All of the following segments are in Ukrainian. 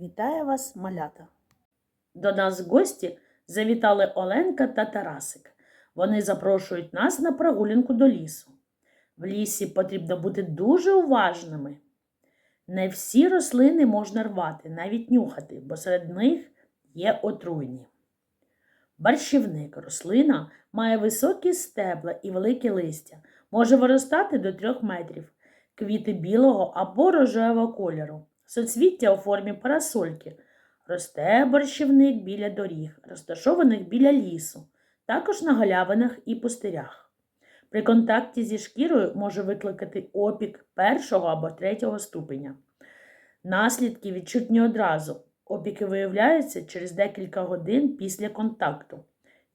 Вітаю вас, малята! До нас гості завітали Оленка та Тарасик. Вони запрошують нас на прогулянку до лісу. В лісі потрібно бути дуже уважними. Не всі рослини можна рвати, навіть нюхати, бо серед них є отруйні. Борщівник рослина має високі стебла і велике листя, може виростати до 3 метрів, квіти білого або рожевого кольору, соцвіття у формі парасольки. Росте борщівник біля доріг, розташованих біля лісу, також на галявинах і пустирях. При контакті зі шкірою може викликати опік першого або третього ступеня. Наслідки відчутні одразу. Опіки виявляються через декілька годин після контакту.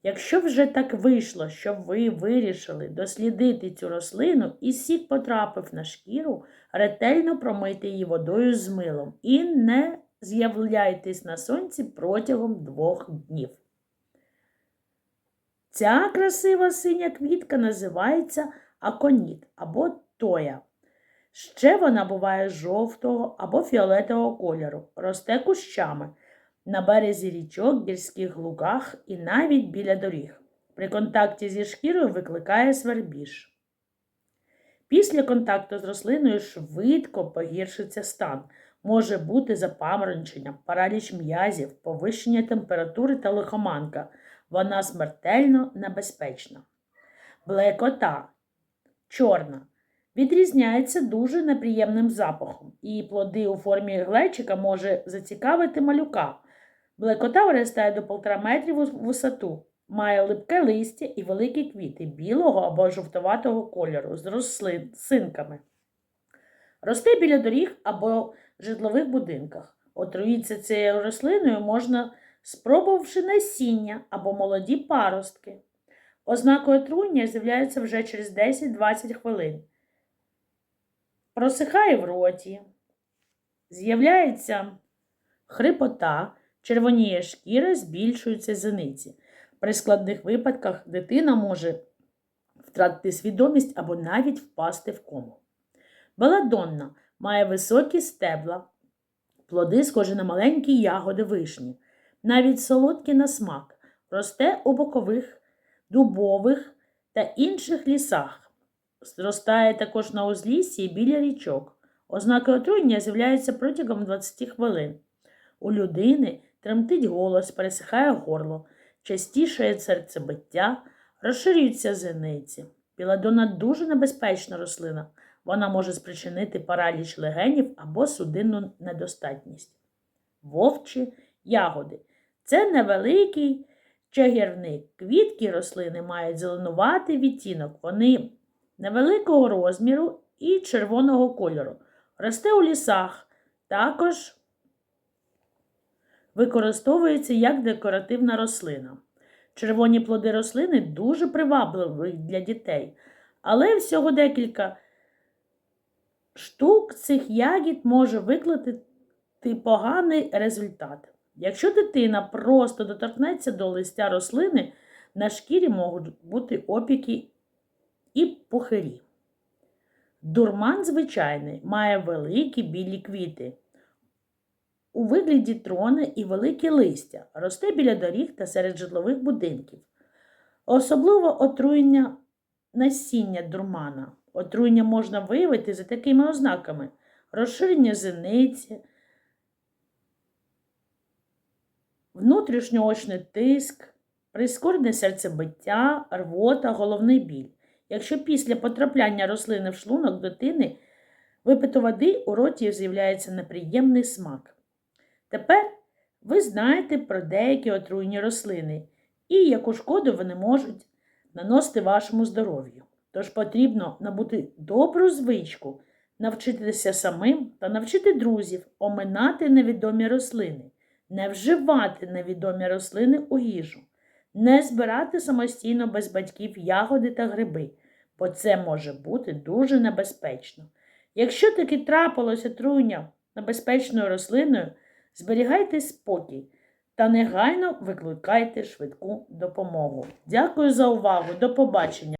Якщо вже так вийшло, що ви вирішили дослідити цю рослину і сік потрапив на шкіру, ретельно промийте її водою з милом і не з'являйтесь на сонці протягом двох днів. Ця красива синя квітка називається аконіт або тоя. Ще вона буває жовтого або фіолетового кольору, росте кущами на березі річок, гірських лугах і навіть біля доріг. При контакті зі шкірою викликає свербіж. Після контакту з рослиною швидко погіршиться стан. Може бути запаморочення, параліч м'язів, повищення температури та лихоманка. Вона смертельно небезпечна. Блекота чорна. Відрізняється дуже неприємним запахом, і плоди у формі глечика може зацікавити малюка. Блекота виростає до 1,5 метрів у висоту, має липке листя і великі квіти білого або жовтоватого кольору з рослинками. Росте біля доріг або житлових будинках. Отруїться цією рослиною можна, спробувавши насіння або молоді паростки. Ознакою отруєння з'являються вже через 10-20 хвилин. Просихає в роті, з'являється хрипота, червоніє шкіра, збільшуються зениці. При складних випадках дитина може втратити свідомість або навіть впасти в кому. Беладонна має високі стебла, плоди схожі на маленькі ягоди вишні, навіть солодкі на смак, росте у бокових, дубових та інших лісах. Зростає також на узліссі і біля річок. Ознаки отруєння з'являються протягом 20 хвилин. У людини тремтить голос, пересихає горло, частішає серцебиття, розширюються зениці. Біладона дуже небезпечна рослина. Вона може спричинити параліч легенів або судинну недостатність. Вовчі ягоди. Це невеликий чагірник. Квітки рослини мають зеленуватий відтінок. Вони невеликого розміру і червоного кольору. Росте у лісах, також використовується як декоративна рослина. Червоні плоди рослини дуже привабливі для дітей, але всього декілька штук цих ягід може викликати поганий результат. Якщо дитина просто доторкнеться до листя рослини, на шкірі можуть бути опіки і пухирі. Дурман звичайний має великі білі квіти. У вигляді трони і великі листя, росте біля доріг та серед житлових будинків. Особливо отруєння насіння дурмана. Отруєння можна виявити за такими ознаками: розширення зениці, внутрішньоочний тиск, прискорене серцебиття, рвота, головний біль. Якщо після потрапляння рослини в шлунок дитини випито води, у роті з'являється неприємний смак. Тепер ви знаєте про деякі отруйні рослини і яку шкоду вони можуть наносити вашому здоров'ю. Тож потрібно набути добру звичку, навчитися самим та навчити друзів оминати невідомі рослини, не вживати невідомі рослини у їжу, не збирати самостійно без батьків ягоди та гриби, бо це може бути дуже небезпечно. Якщо таки трапилося труйня небезпечною рослиною, зберігайте спокій та негайно викликайте швидку допомогу. Дякую за увагу. До побачення!